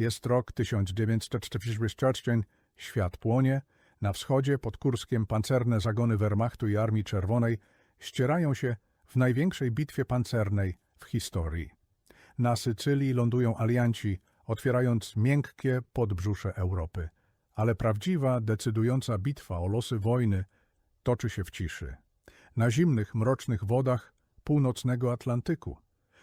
Jest rok 1944, świat płonie, na wschodzie pod Kurskiem pancerne zagony Wehrmachtu i Armii Czerwonej ścierają się w największej bitwie pancernej w historii. Na Sycylii lądują alianci, otwierając miękkie podbrzusze Europy. Ale prawdziwa, decydująca bitwa o losy wojny toczy się w ciszy. Na zimnych, mrocznych wodach północnego Atlantyku.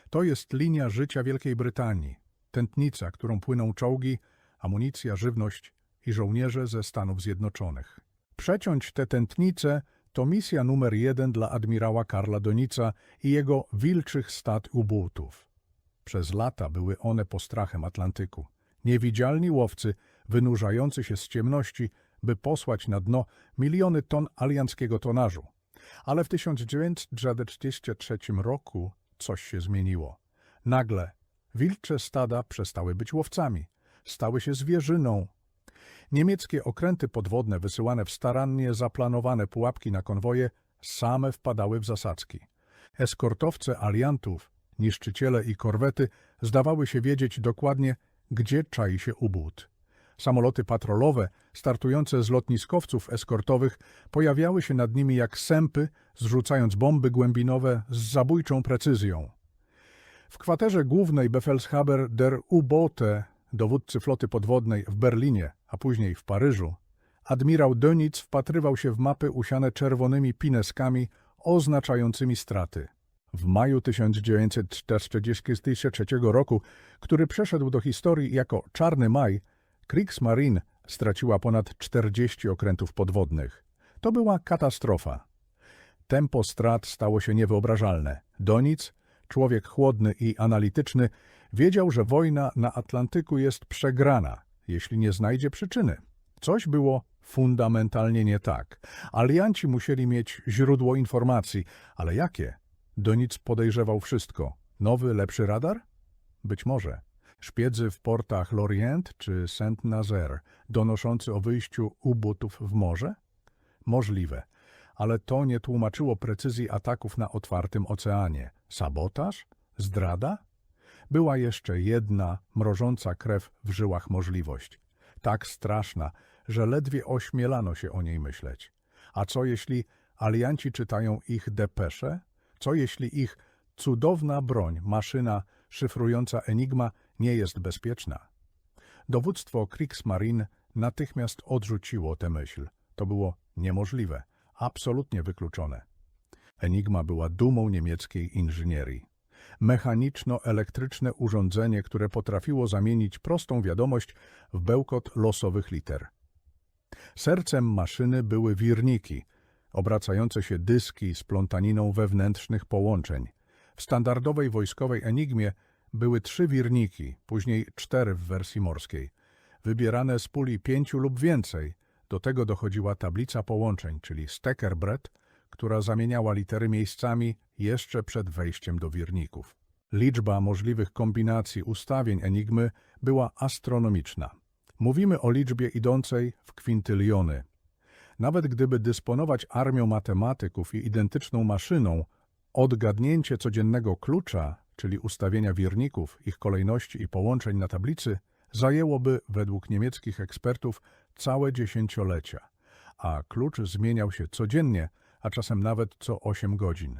To jest linia życia Wielkiej Brytanii, tętnica, którą płyną czołgi, amunicja, żywność i żołnierze ze Stanów Zjednoczonych. Przeciąć tę tętnicę to misja numer jeden dla admirała Karla Donica i jego wilczych stad ubótów. Przez lata były one postrachem Atlantyku. Niewidzialni łowcy, wynurzający się z ciemności, by posłać na dno miliony ton alianckiego tonażu. Ale w 1943 roku coś się zmieniło. Nagle wilcze stada przestały być łowcami, stały się zwierzyną. Niemieckie okręty podwodne wysyłane w starannie zaplanowane pułapki na konwoje same wpadały w zasadzki. Eskortowce aliantów, niszczyciele i korwety zdawały się wiedzieć dokładnie, gdzie czai się ubód. Samoloty patrolowe, startujące z lotniskowców eskortowych, pojawiały się nad nimi jak sępy, zrzucając bomby głębinowe z zabójczą precyzją. W kwaterze głównej Befehlshaber der U-Boote, dowódcy floty podwodnej w Berlinie, a później w Paryżu, admirał Dönitz wpatrywał się w mapy usiane czerwonymi pineskami oznaczającymi straty. W maju 1943 roku, który przeszedł do historii jako Czarny Maj, Kriegsmarine straciła ponad 40 okrętów podwodnych. To była katastrofa. Tempo strat stało się niewyobrażalne. Donic, człowiek chłodny i analityczny, wiedział, że wojna na Atlantyku jest przegrana, jeśli nie znajdzie przyczyny. Coś było fundamentalnie nie tak. Alianci musieli mieć źródło informacji, ale jakie? Donic podejrzewał wszystko. Nowy, lepszy radar? Być może. Szpiedzy w portach Lorient czy Saint-Nazaire, donoszący o wyjściu ubótów w morze? Możliwe, ale to nie tłumaczyło precyzji ataków na otwartym oceanie. Sabotaż? Zdrada? Była jeszcze jedna, mrożąca krew w żyłach możliwość. Tak straszna, że ledwie ośmielano się o niej myśleć. A co jeśli alianci czytają ich depesze? Co jeśli ich cudowna broń, maszyna szyfrująca Enigma nie jest bezpieczna? Dowództwo Kriegsmarine natychmiast odrzuciło tę myśl. To było niemożliwe, absolutnie wykluczone. Enigma była dumą niemieckiej inżynierii. Mechaniczno-elektryczne urządzenie, które potrafiło zamienić prostą wiadomość w bełkot losowych liter. Sercem maszyny były wirniki, obracające się dyski z plątaniną wewnętrznych połączeń. W standardowej wojskowej Enigmie były trzy wirniki, później cztery w wersji morskiej, wybierane z puli pięciu lub więcej. Do tego dochodziła tablica połączeń, czyli Steckerbret, która zamieniała litery miejscami jeszcze przed wejściem do wirników. Liczba możliwych kombinacji ustawień Enigmy była astronomiczna. Mówimy o liczbie idącej w kwintyliony. Nawet gdyby dysponować armią matematyków i identyczną maszyną, odgadnięcie codziennego klucza, czyli ustawienia wirników, ich kolejności i połączeń na tablicy, zajęłoby, według niemieckich ekspertów, całe dziesięciolecia, a klucz zmieniał się codziennie, a czasem nawet co 8 godzin.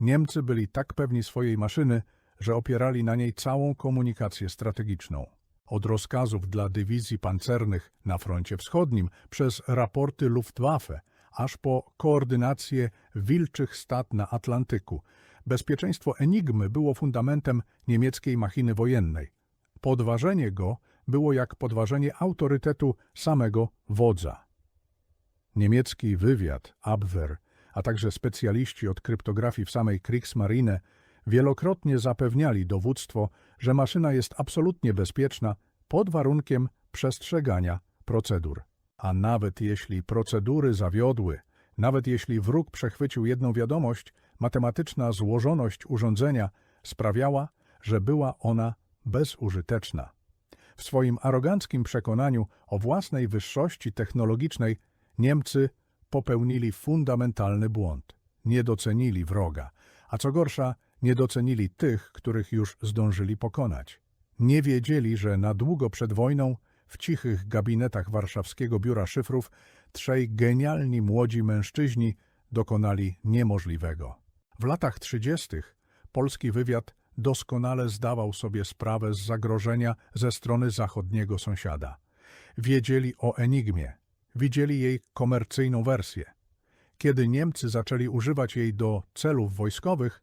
Niemcy byli tak pewni swojej maszyny, że opierali na niej całą komunikację strategiczną. Od rozkazów dla dywizji pancernych na froncie wschodnim, przez raporty Luftwaffe, aż po koordynację wilczych stad na Atlantyku. Bezpieczeństwo Enigmy było fundamentem niemieckiej machiny wojennej. Podważenie go było jak podważenie autorytetu samego wodza. Niemiecki wywiad, Abwehr, a także specjaliści od kryptografii w samej Kriegsmarine wielokrotnie zapewniali dowództwo, że maszyna jest absolutnie bezpieczna pod warunkiem przestrzegania procedur. A nawet jeśli procedury zawiodły, nawet jeśli wróg przechwycił jedną wiadomość, matematyczna złożoność urządzenia sprawiała, że była ona bezużyteczna. W swoim aroganckim przekonaniu o własnej wyższości technologicznej Niemcy popełnili fundamentalny błąd. Nie docenili wroga, a co gorsza, nie docenili tych, których już zdążyli pokonać. nie wiedzieli, że na długo przed wojną w cichych gabinetach warszawskiego biura szyfrów trzej genialni młodzi mężczyźni dokonali niemożliwego. W latach trzydziestych polski wywiad doskonale zdawał sobie sprawę z zagrożenia ze strony zachodniego sąsiada. Wiedzieli o Enigmie, widzieli jej komercyjną wersję. Kiedy Niemcy zaczęli używać jej do celów wojskowych,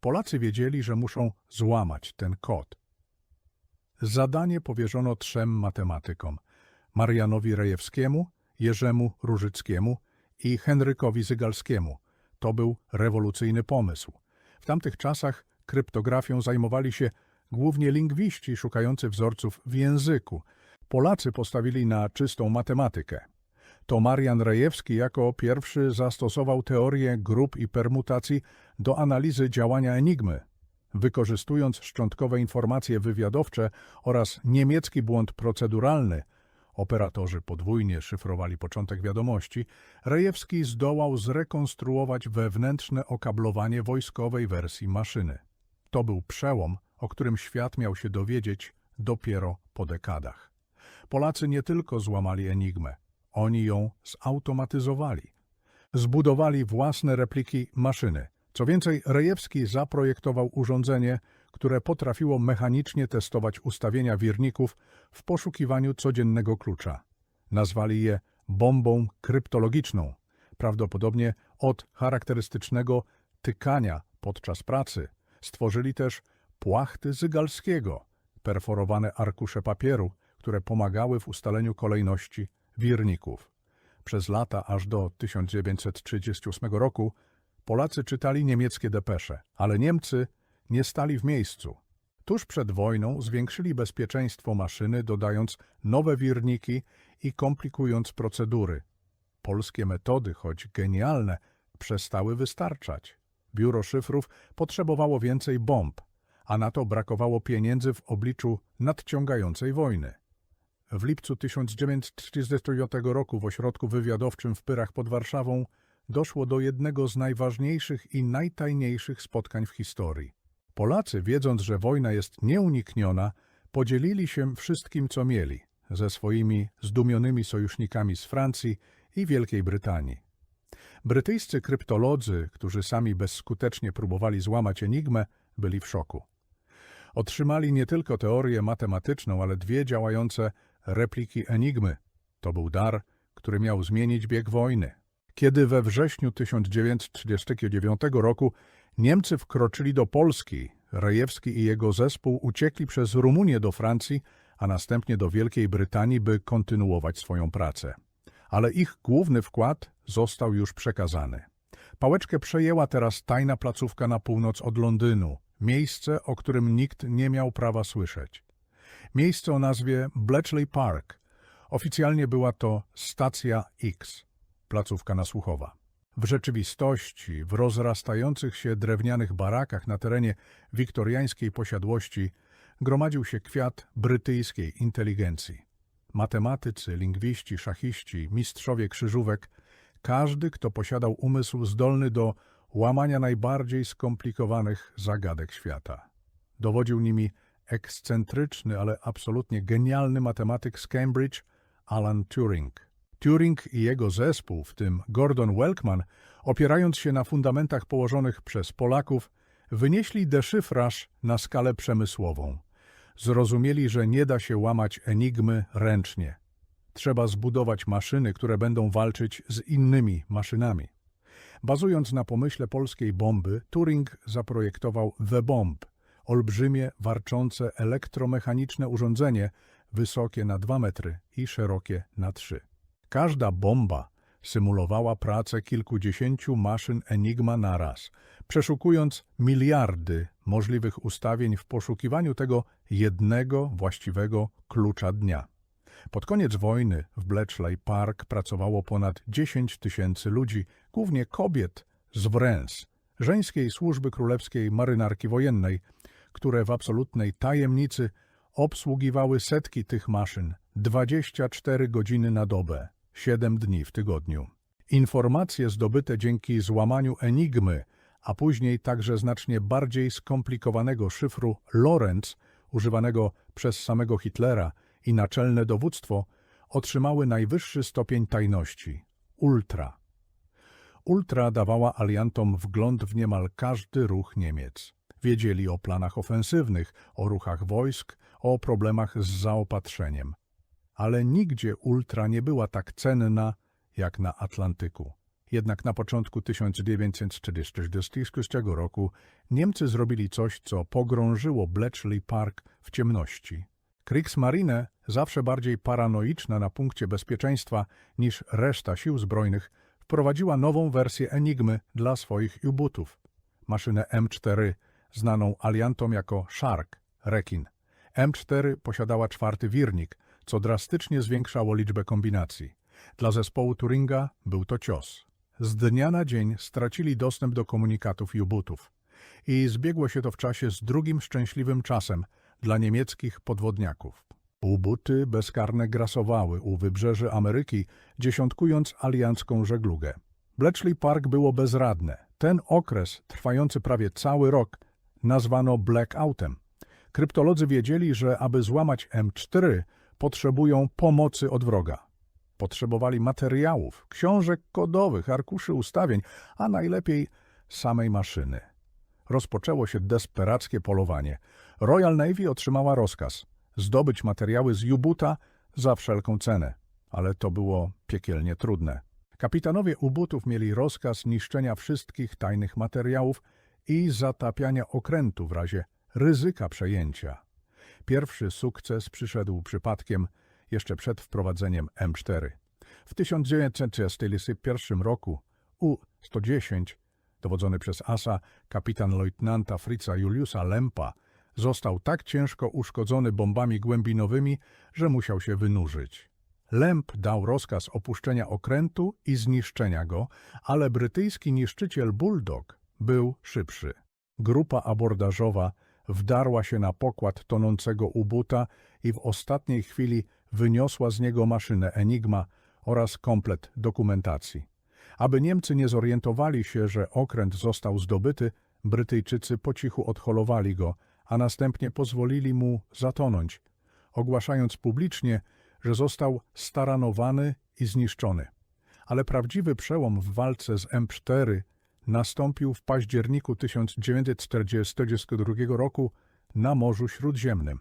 Polacy wiedzieli, że muszą złamać ten kod. Zadanie powierzono trzem matematykom: Marianowi Rejewskiemu, Jerzemu Różyckiemu i Henrykowi Zygalskiemu. To był rewolucyjny pomysł. W tamtych czasach kryptografią zajmowali się głównie lingwiści szukający wzorców w języku. Polacy postawili na czystą matematykę. To Marian Rejewski jako pierwszy zastosował teorię grup i permutacji do analizy działania Enigmy. Wykorzystując szczątkowe informacje wywiadowcze oraz niemiecki błąd proceduralny, operatorzy podwójnie szyfrowali początek wiadomości, Rejewski zdołał zrekonstruować wewnętrzne okablowanie wojskowej wersji maszyny. To był przełom, o którym świat miał się dowiedzieć dopiero po dekadach. Polacy nie tylko złamali Enigmę, oni ją zautomatyzowali. Zbudowali własne repliki maszyny. Co więcej, Rejewski zaprojektował urządzenie, które potrafiło mechanicznie testować ustawienia wirników w poszukiwaniu codziennego klucza. Nazwali je bombą kryptologiczną, prawdopodobnie od charakterystycznego tykania podczas pracy. Stworzyli też płachty Zygalskiego, perforowane arkusze papieru, które pomagały w ustaleniu kolejności wirników. Przez lata aż do 1938 roku Polacy czytali niemieckie depesze, ale Niemcy nie stali w miejscu. Tuż przed wojną zwiększyli bezpieczeństwo maszyny, dodając nowe wirniki i komplikując procedury. Polskie metody, choć genialne, przestały wystarczać. Biuro szyfrów potrzebowało więcej bomb, a na to brakowało pieniędzy w obliczu nadciągającej wojny. W lipcu 1939 roku w ośrodku wywiadowczym w Pyrach pod Warszawą doszło do jednego z najważniejszych i najtajniejszych spotkań w historii. Polacy, wiedząc, że wojna jest nieunikniona, podzielili się wszystkim, co mieli, ze swoimi zdumionymi sojusznikami z Francji i Wielkiej Brytanii. Brytyjscy kryptolodzy, którzy sami bezskutecznie próbowali złamać enigmę, byli w szoku. Otrzymali nie tylko teorię matematyczną, ale dwie działające repliki enigmy. To był dar, który miał zmienić bieg wojny. Kiedy we wrześniu 1939 roku Niemcy wkroczyli do Polski, Rejewski i jego zespół uciekli przez Rumunię do Francji, a następnie do Wielkiej Brytanii, by kontynuować swoją pracę. Ale ich główny wkład został już przekazany. Pałeczkę przejęła teraz tajna placówka na północ od Londynu, miejsce, o którym nikt nie miał prawa słyszeć. Miejsce o nazwie Bletchley Park. Oficjalnie była to Stacja X, placówka nasłuchowa. W rzeczywistości, w rozrastających się drewnianych barakach na terenie wiktoriańskiej posiadłości gromadził się kwiat brytyjskiej inteligencji. Matematycy, lingwiści, szachiści, mistrzowie krzyżówek, każdy, kto posiadał umysł zdolny do łamania najbardziej skomplikowanych zagadek świata. Dowodził nimi ekscentryczny, ale absolutnie genialny matematyk z Cambridge, Alan Turing. Turing i jego zespół, w tym Gordon Welkman, opierając się na fundamentach położonych przez Polaków, wynieśli deszyfraż na skalę przemysłową. Zrozumieli, że nie da się łamać enigmy ręcznie. Trzeba zbudować maszyny, które będą walczyć z innymi maszynami. Bazując na pomyśle polskiej bomby, Turing zaprojektował The Bomb, olbrzymie, warczące elektromechaniczne urządzenie, wysokie na 2 metry i szerokie na 3. Każda bomba symulowała pracę kilkudziesięciu maszyn Enigma naraz, przeszukując miliardy możliwych ustawień w poszukiwaniu tego jednego właściwego klucza dnia. Pod koniec wojny w Bletchley Park pracowało ponad 10 tysięcy ludzi, głównie kobiet z Wrens, żeńskiej służby królewskiej marynarki wojennej, które w absolutnej tajemnicy obsługiwały setki tych maszyn 24 godziny na dobę, 7 dni w tygodniu. Informacje zdobyte dzięki złamaniu enigmy, a później także znacznie bardziej skomplikowanego szyfru Lorenz, używanego przez samego Hitlera i naczelne dowództwo otrzymały najwyższy stopień tajności ultra. Ultra dawała aliantom wgląd w niemal każdy ruch Niemiec. Wiedzieli o planach ofensywnych, o ruchach wojsk, o problemach z zaopatrzeniem. Ale nigdzie Ultra nie była tak cenna jak na Atlantyku. Jednak na początku 1946 roku Niemcy zrobili coś, co pogrążyło Bletchley Park w ciemności. Kriegsmarine, zawsze bardziej paranoiczna na punkcie bezpieczeństwa niż reszta sił zbrojnych, wprowadziła nową wersję Enigmy dla swoich U-bootów. Maszynę M4, znaną aliantom jako Shark, rekin. M4 posiadała czwarty wirnik, co drastycznie zwiększało liczbę kombinacji. Dla zespołu Turinga był to cios. Z dnia na dzień stracili dostęp do komunikatów U-bootów. I zbiegło się to w czasie z drugim szczęśliwym czasem dla niemieckich podwodniaków. U-booty bezkarne grasowały u wybrzeży Ameryki, dziesiątkując aliancką żeglugę. Bletchley Park było bezradne. Ten okres, trwający prawie cały rok, nazwano blackoutem. Kryptolodzy wiedzieli, że aby złamać M4, potrzebują pomocy od wroga. Potrzebowali materiałów, książek kodowych, arkuszy ustawień, a najlepiej samej maszyny. Rozpoczęło się desperackie polowanie. Royal Navy otrzymała rozkaz zdobyć materiały z U-boota za wszelką cenę, ale to było piekielnie trudne. Kapitanowie U-bootów mieli rozkaz niszczenia wszystkich tajnych materiałów i zatapiania okrętu w razie ryzyka przejęcia. Pierwszy sukces przyszedł przypadkiem jeszcze przed wprowadzeniem M4. W 1931 roku U-110, dowodzony przez asa kapitan leutnanta Fritza Juliusa Lempa, został tak ciężko uszkodzony bombami głębinowymi, że musiał się wynurzyć. Lemp dał rozkaz opuszczenia okrętu i zniszczenia go, ale brytyjski niszczyciel Bulldog był szybszy. Grupa abordażowa wdarła się na pokład tonącego ubuta i w ostatniej chwili wyniosła z niego maszynę Enigma oraz komplet dokumentacji. Aby Niemcy nie zorientowali się, że okręt został zdobyty, Brytyjczycy po cichu odholowali go, a następnie pozwolili mu zatonąć, ogłaszając publicznie, że został staranowany i zniszczony. Ale prawdziwy przełom w walce z M4 nastąpił w październiku 1942 roku na Morzu Śródziemnym.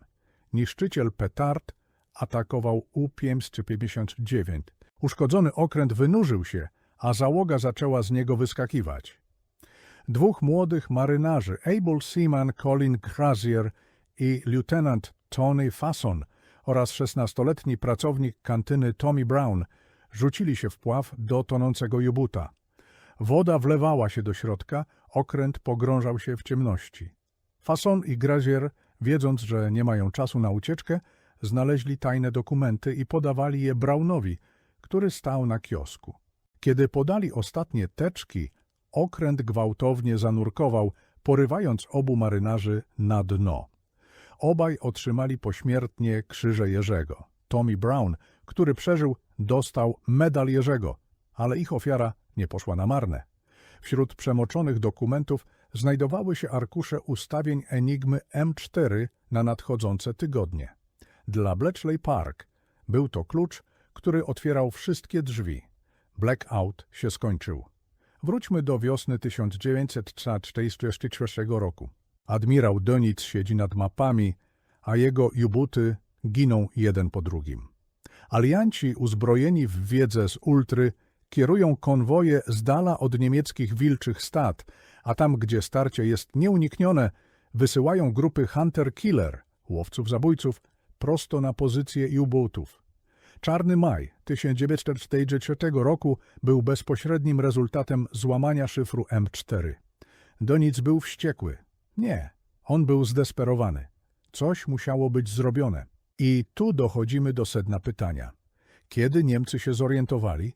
Niszczyciel Petard atakował U-559. Uszkodzony okręt wynurzył się, a załoga zaczęła z niego wyskakiwać. Dwóch młodych marynarzy, able seaman Colin Grazier i lieutenant Tony Fasson oraz szesnastoletni pracownik kantyny Tommy Brown rzucili się w pław do tonącego jubuta. Woda wlewała się do środka, okręt pogrążał się w ciemności. Fasson i Grazier, wiedząc, że nie mają czasu na ucieczkę, znaleźli tajne dokumenty i podawali je Brownowi, który stał na kiosku. Kiedy podali ostatnie teczki, okręt gwałtownie zanurkował, porywając obu marynarzy na dno. Obaj otrzymali pośmiertnie krzyże Jerzego. Tommy Brown, który przeżył, dostał medal Jerzego, ale ich ofiara nie poszła na marne. Wśród przemoczonych dokumentów znajdowały się arkusze ustawień Enigmy M4 na nadchodzące tygodnie. Dla Bletchley Park był to klucz, który otwierał wszystkie drzwi. Blackout się skończył. Wróćmy do wiosny 1943 roku. Admirał Donic siedzi nad mapami, a jego jubuty giną jeden po drugim. Alianci uzbrojeni w wiedzę z ultry kierują konwoje z dala od niemieckich wilczych stad, a tam, gdzie starcie jest nieuniknione, wysyłają grupy Hunter-Killer, łowców zabójców, prosto na pozycje U-bootów. Czarny maj 1943 roku był bezpośrednim rezultatem złamania szyfru M4. Donic był wściekły. Nie, on był zdesperowany. Coś musiało być zrobione. I tu dochodzimy do sedna pytania. Kiedy Niemcy się zorientowali?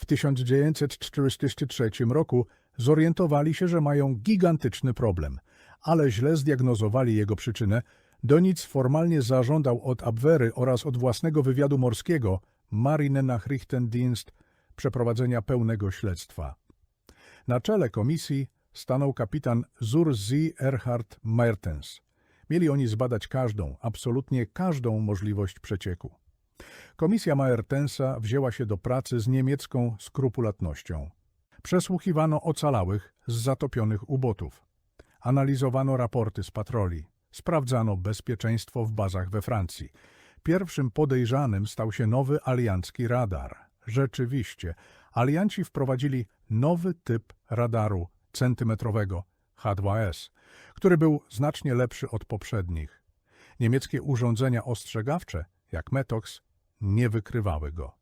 W 1943 roku zorientowali się, że mają gigantyczny problem, ale źle zdiagnozowali jego przyczynę. Donic formalnie zażądał od Abwehry oraz od własnego wywiadu morskiego Marinnachrichtendienst przeprowadzenia pełnego śledztwa. Na czele komisji stanął kapitan Zurzi Erhard Mertens. Mieli oni zbadać każdą, absolutnie każdą możliwość przecieku. Komisja Maertensa wzięła się do pracy z niemiecką skrupulatnością. Przesłuchiwano ocalałych z zatopionych ubotów. Analizowano raporty z patroli. Sprawdzano bezpieczeństwo w bazach we Francji. Pierwszym podejrzanym stał się nowy aliancki radar. Rzeczywiście, alianci wprowadzili nowy typ radaru centymetrowego H2S, który był znacznie lepszy od poprzednich. Niemieckie urządzenia ostrzegawcze, jak Metox, nie wykrywały go.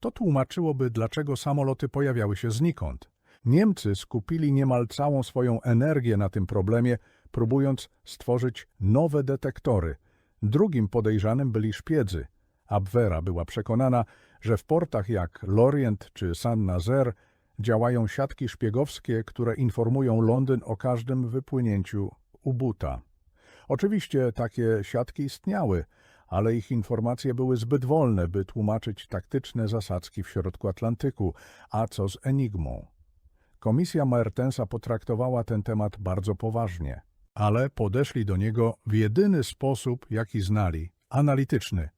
To tłumaczyłoby, dlaczego samoloty pojawiały się znikąd. Niemcy skupili niemal całą swoją energię na tym problemie, próbując stworzyć nowe detektory. Drugim podejrzanym byli szpiedzy. Abwehra była przekonana, że w portach jak Lorient czy Saint-Nazaire działają siatki szpiegowskie, które informują Londyn o każdym wypłynięciu ubuta. Oczywiście takie siatki istniały, ale ich informacje były zbyt wolne, by tłumaczyć taktyczne zasadzki w środku Atlantyku, a co z Enigmą. Komisja Mertensa potraktowała ten temat bardzo poważnie, ale podeszli do niego w jedyny sposób, jaki znali analityczny.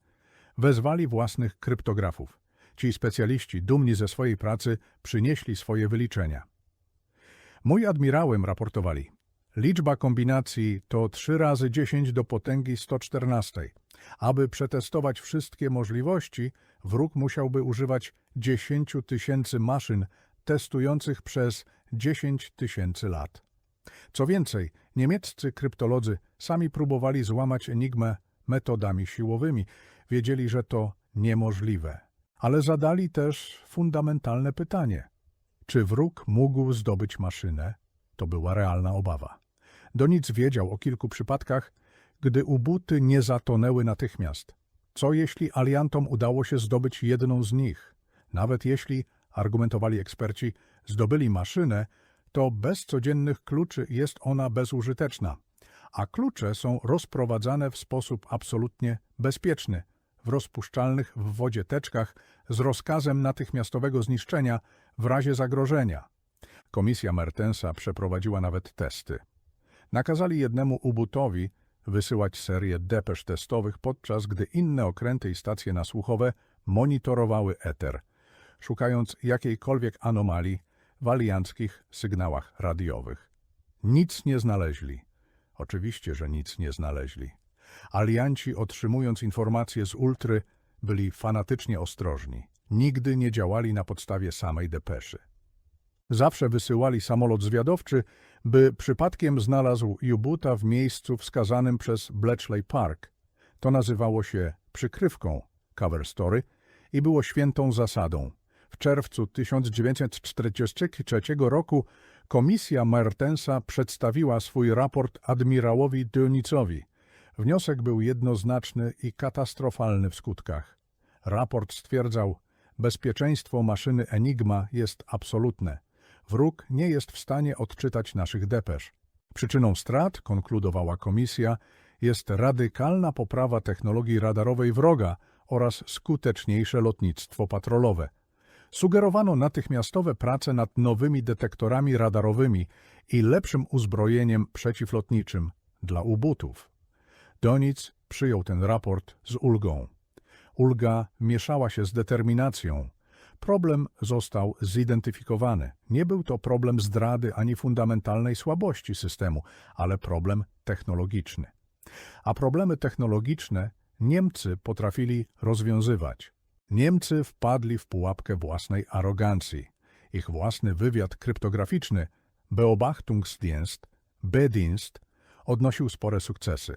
Wezwali własnych kryptografów. Ci specjaliści, dumni ze swojej pracy, przynieśli swoje wyliczenia. Mój admirałem raportowali. Liczba kombinacji to 3 razy 10 do potęgi 114. Aby przetestować wszystkie możliwości, wróg musiałby używać 10 tysięcy maszyn testujących przez 10 tysięcy lat. Co więcej, niemieccy kryptolodzy sami próbowali złamać enigmę metodami siłowymi. Wiedzieli, że to niemożliwe. Ale zadali też fundamentalne pytanie. Czy wróg mógł zdobyć maszynę? To była realna obawa. Donic wiedział o kilku przypadkach, gdy ubuty nie zatonęły natychmiast. Co jeśli aliantom udało się zdobyć jedną z nich? Nawet jeśli, argumentowali eksperci, zdobyli maszynę, to bez codziennych kluczy jest ona bezużyteczna, a klucze są rozprowadzane w sposób absolutnie bezpieczny, w rozpuszczalnych w wodzie teczkach z rozkazem natychmiastowego zniszczenia w razie zagrożenia. Komisja Mertensa przeprowadziła nawet testy. Nakazali jednemu ubutowi wysyłać serię depesz testowych, podczas gdy inne okręty i stacje nasłuchowe monitorowały eter, szukając jakiejkolwiek anomalii w alianckich sygnałach radiowych. Nic nie znaleźli. Oczywiście, że nic nie znaleźli. Alianci, otrzymując informacje z ultry, byli fanatycznie ostrożni. Nigdy nie działali na podstawie samej depeszy. Zawsze wysyłali samolot zwiadowczy, by przypadkiem znalazł Jubuta w miejscu wskazanym przez Bletchley Park. To nazywało się przykrywką cover story i było świętą zasadą. W czerwcu 1943 roku komisja Mertensa przedstawiła swój raport admirałowi Donicowi. Wniosek był jednoznaczny i katastrofalny w skutkach. Raport stwierdzał, bezpieczeństwo maszyny Enigma jest absolutne. Wróg nie jest w stanie odczytać naszych depesz. Przyczyną strat, konkludowała komisja, jest radykalna poprawa technologii radarowej wroga oraz skuteczniejsze lotnictwo patrolowe. Sugerowano natychmiastowe prace nad nowymi detektorami radarowymi i lepszym uzbrojeniem przeciwlotniczym dla ubutów. Donic przyjął ten raport z ulgą. Ulga mieszała się z determinacją. Problem został zidentyfikowany. Nie był to problem zdrady ani fundamentalnej słabości systemu, ale problem technologiczny. A problemy technologiczne Niemcy potrafili rozwiązywać. Niemcy wpadli w pułapkę własnej arogancji. Ich własny wywiad kryptograficzny Beobachtungsdienst, B-Dienst, odnosił spore sukcesy.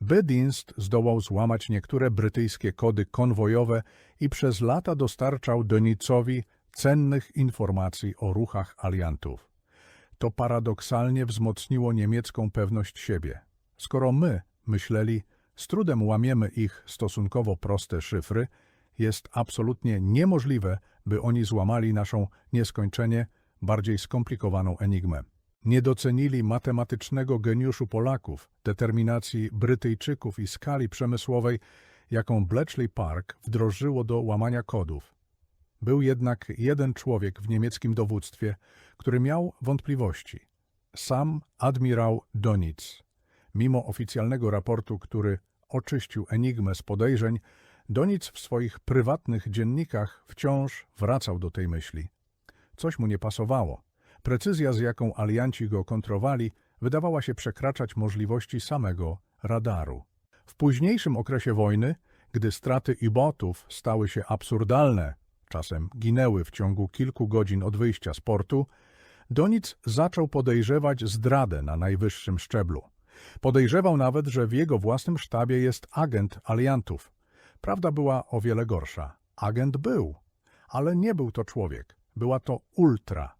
B-Dienst zdołał złamać niektóre brytyjskie kody konwojowe i przez lata dostarczał Donicowi cennych informacji o ruchach aliantów. To paradoksalnie wzmocniło niemiecką pewność siebie. Skoro my, myśleli, z trudem łamiemy ich stosunkowo proste szyfry, jest absolutnie niemożliwe, by oni złamali naszą nieskończenie bardziej skomplikowaną enigmę. Nie docenili matematycznego geniuszu Polaków, determinacji Brytyjczyków i skali przemysłowej, jaką Bletchley Park wdrożyło do łamania kodów. Był jednak jeden człowiek w niemieckim dowództwie, który miał wątpliwości. Sam admirał Donic. Mimo oficjalnego raportu, który oczyścił Enigmę z podejrzeń, Donic w swoich prywatnych dziennikach wciąż wracał do tej myśli. Coś mu nie pasowało. Precyzja, z jaką alianci go kontrowali, wydawała się przekraczać możliwości samego radaru. W późniejszym okresie wojny, gdy straty ibotów stały się absurdalne, czasem ginęły w ciągu kilku godzin od wyjścia z portu, Donic zaczął podejrzewać zdradę na najwyższym szczeblu. Podejrzewał nawet, że w jego własnym sztabie jest agent aliantów. Prawda była o wiele gorsza. Agent był, ale nie był to człowiek. Była to ultra.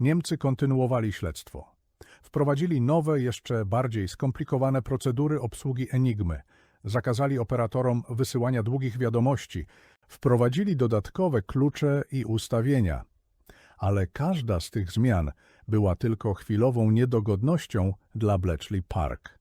Niemcy kontynuowali śledztwo. Wprowadzili nowe, jeszcze bardziej skomplikowane procedury obsługi Enigmy. Zakazali operatorom wysyłania długich wiadomości. Wprowadzili dodatkowe klucze i ustawienia. Ale każda z tych zmian była tylko chwilową niedogodnością dla Bletchley Park.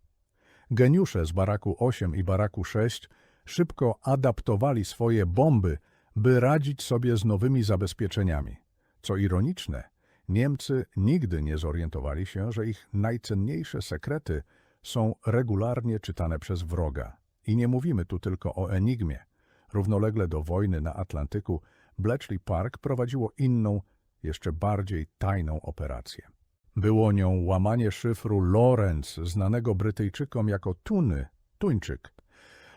Geniusze z Baraku 8 i Baraku 6 szybko adaptowali swoje bomby, by radzić sobie z nowymi zabezpieczeniami. Co ironiczne, Niemcy nigdy nie zorientowali się, że ich najcenniejsze sekrety są regularnie czytane przez wroga. I nie mówimy tu tylko o Enigmie. Równolegle do wojny na Atlantyku Bletchley Park prowadziło inną, jeszcze bardziej tajną operację. Było nią łamanie szyfru Lorenz, znanego Brytyjczykom jako Tuny, Tuńczyk.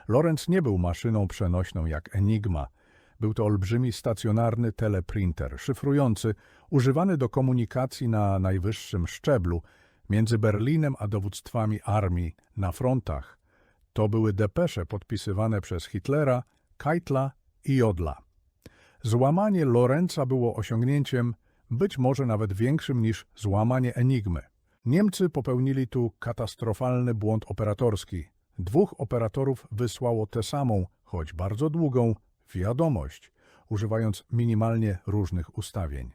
Lorenz nie był maszyną przenośną jak Enigma. Był to olbrzymi stacjonarny teleprinter, szyfrujący, używany do komunikacji na najwyższym szczeblu między Berlinem a dowództwami armii na frontach. To były depesze podpisywane przez Hitlera, Keitla i Jodla. Złamanie Lorenza było osiągnięciem być może nawet większym niż złamanie Enigmy. Niemcy popełnili tu katastrofalny błąd operatorski. Dwóch operatorów wysłało tę samą, choć bardzo długą, wiadomość, używając minimalnie różnych ustawień.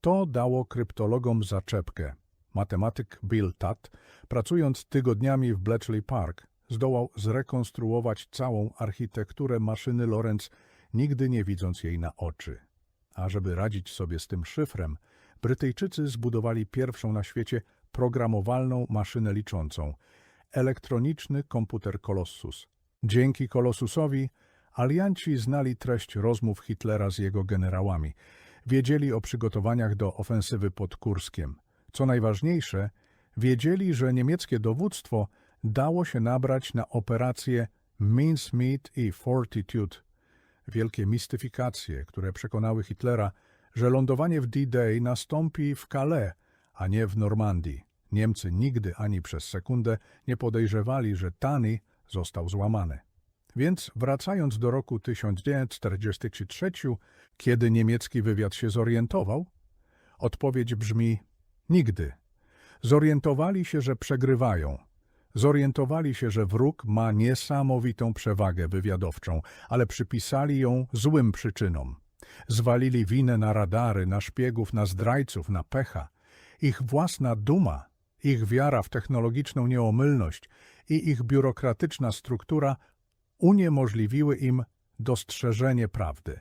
To dało kryptologom zaczepkę. Matematyk Bill Tutt, pracując tygodniami w Bletchley Park, zdołał zrekonstruować całą architekturę maszyny Lorenz, nigdy nie widząc jej na oczy. A żeby radzić sobie z tym szyfrem, Brytyjczycy zbudowali pierwszą na świecie programowalną maszynę liczącą elektroniczny komputer Colossus. Dzięki Colossusowi alianci znali treść rozmów Hitlera z jego generałami, wiedzieli o przygotowaniach do ofensywy pod Kurskiem. Co najważniejsze, wiedzieli, że niemieckie dowództwo dało się nabrać na operacje Mincemeat i Fortitude, wielkie mistyfikacje, które przekonały Hitlera, że lądowanie w D-Day nastąpi w Calais, a nie w Normandii. Niemcy nigdy ani przez sekundę nie podejrzewali, że Tani został złamany. Więc wracając do roku 1943, kiedy niemiecki wywiad się zorientował, odpowiedź brzmi nigdy. Zorientowali się, że przegrywają. Zorientowali się, że wróg ma niesamowitą przewagę wywiadowczą, ale przypisali ją złym przyczynom. Zwalili winę na radary, na szpiegów, na zdrajców, na pecha. Ich własna duma, ich wiara w technologiczną nieomylność i ich biurokratyczna struktura uniemożliwiły im dostrzeżenie prawdy.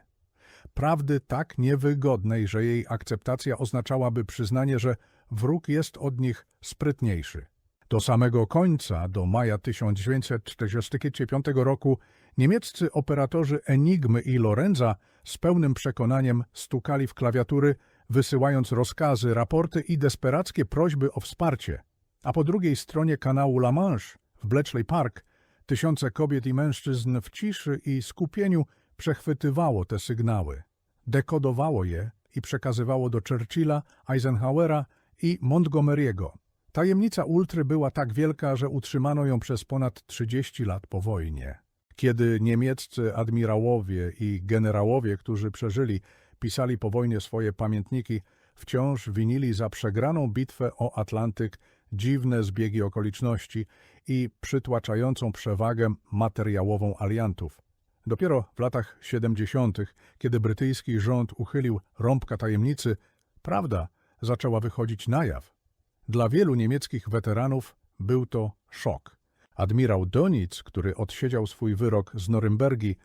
Prawdy tak niewygodnej, że jej akceptacja oznaczałaby przyznanie, że wróg jest od nich sprytniejszy. Do samego końca, do maja 1945 roku, niemieccy operatorzy Enigmy i Lorenza z pełnym przekonaniem stukali w klawiatury, wysyłając rozkazy, raporty i desperackie prośby o wsparcie. A po drugiej stronie kanału La Manche, w Bletchley Park, tysiące kobiet i mężczyzn w ciszy i skupieniu przechwytywało te sygnały, dekodowało je i przekazywało do Churchilla, Eisenhowera i Montgomery'ego. Tajemnica ultry była tak wielka, że utrzymano ją przez ponad 30 lat po wojnie. Kiedy niemieccy admirałowie i generałowie, którzy przeżyli, pisali po wojnie swoje pamiętniki, wciąż winili za przegraną bitwę o Atlantyk dziwne zbiegi okoliczności i przytłaczającą przewagę materiałową aliantów. Dopiero w latach 70., kiedy brytyjski rząd uchylił rąbka tajemnicy, prawda zaczęła wychodzić na jaw. Dla wielu niemieckich weteranów był to szok. Admirał Donic, który odsiedział swój wyrok z Norymbergi,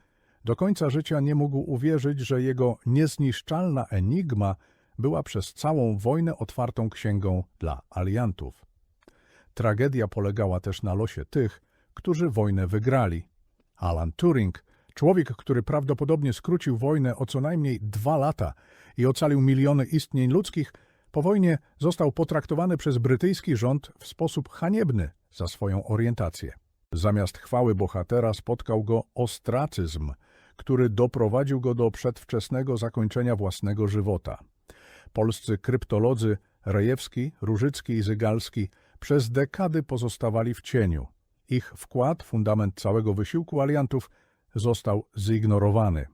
do końca życia nie mógł uwierzyć, że jego niezniszczalna enigma była przez całą wojnę otwartą księgą dla aliantów. Tragedia polegała też na losie tych, którzy wojnę wygrali. Alan Turing, człowiek, który prawdopodobnie skrócił wojnę o co najmniej dwa lata i ocalił miliony istnień ludzkich, po wojnie został potraktowany przez brytyjski rząd w sposób haniebny za swoją orientację. Zamiast chwały bohatera spotkał go ostracyzm, który doprowadził go do przedwczesnego zakończenia własnego żywota. Polscy kryptolodzy Rejewski, Różycki i Zygalski przez dekady pozostawali w cieniu. Ich wkład, fundament całego wysiłku aliantów, został zignorowany.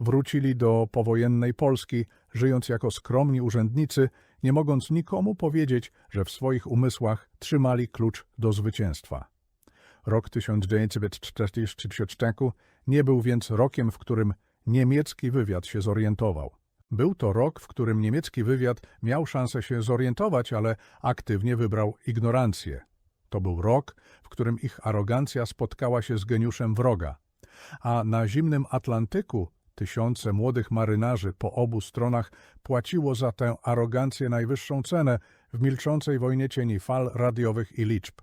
Wrócili do powojennej Polski, żyjąc jako skromni urzędnicy, nie mogąc nikomu powiedzieć, że w swoich umysłach trzymali klucz do zwycięstwa. Rok 1944 nie był więc rokiem, w którym niemiecki wywiad się zorientował. Był to rok, w którym niemiecki wywiad miał szansę się zorientować, ale aktywnie wybrał ignorancję. To był rok, w którym ich arogancja spotkała się z geniuszem wroga. A na zimnym Atlantyku tysiące młodych marynarzy po obu stronach płaciło za tę arogancję najwyższą cenę w milczącej wojnie cieni fal radiowych i liczb.